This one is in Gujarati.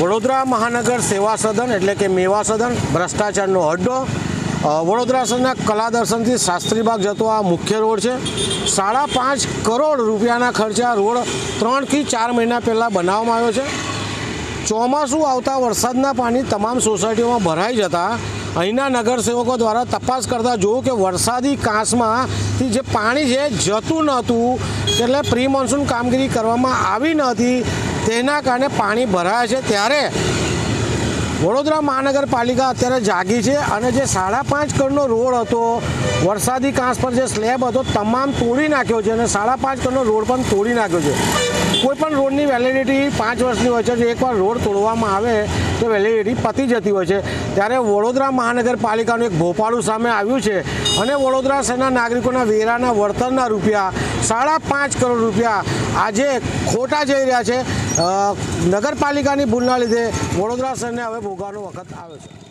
વડોદરા મહાનગર સેવા સદન એટલે કે મેવા સદન, ભ્રષ્ટાચારનો અડ્ડો. વડોદરા શહેરના કલા દર્શનથી શાસ્ત્રીબાગ જતો આ મુખ્ય રોડ છે. સાડા પાંચ કરોડ રૂપિયાના ખર્ચે આ રોડ ત્રણથી ચાર મહિના પહેલાં બનાવવામાં આવ્યો છે. ચોમાસું આવતા વરસાદના પાણી તમામ સોસાયટીઓમાં ભરાઈ જતા અહીંના નગરસેવકો દ્વારા તપાસ કરતા જોયું કે વરસાદી કાંસમાંથી જે પાણી છે જતું નહોતું, એટલે પ્રી મોન્સૂન કામગીરી કરવામાં આવી નહોતી તેના કારણે પાણી ભરાય છે ત્યારે વડોદરા મહાનગરપાલિકા અત્યારે જાગી છે અને જે સાડા પાંચ કરોડનો રોડ હતો, વરસાદી કાંસ પર જે સ્લેબ હતો, તમામ તોડી નાખ્યો છે અને સાડા પાંચ કરોડનો રોડ પણ તોડી નાખ્યો છે. કોઈ પણ રોડની વેલિડિટી પાંચ વર્ષની હોય છે, જો એકવાર રોડ તોડવામાં આવે તો વેલિડિટી પતી જતી હોય છે. ત્યારે વડોદરા મહાનગરપાલિકાનું એક ભોપાળું સામે આવ્યું છે અને વડોદરા શહેરના નાગરિકોના વેરાના વળતરના રૂપિયા સાડા પાંચ કરોડ રૂપિયા આજે ખોટા જઈ રહ્યા છે. નગરપાલિકાની ભૂલના લીધે વડોદરા શહેરને હવે ભોગવાનો વખત આવ્યો છે.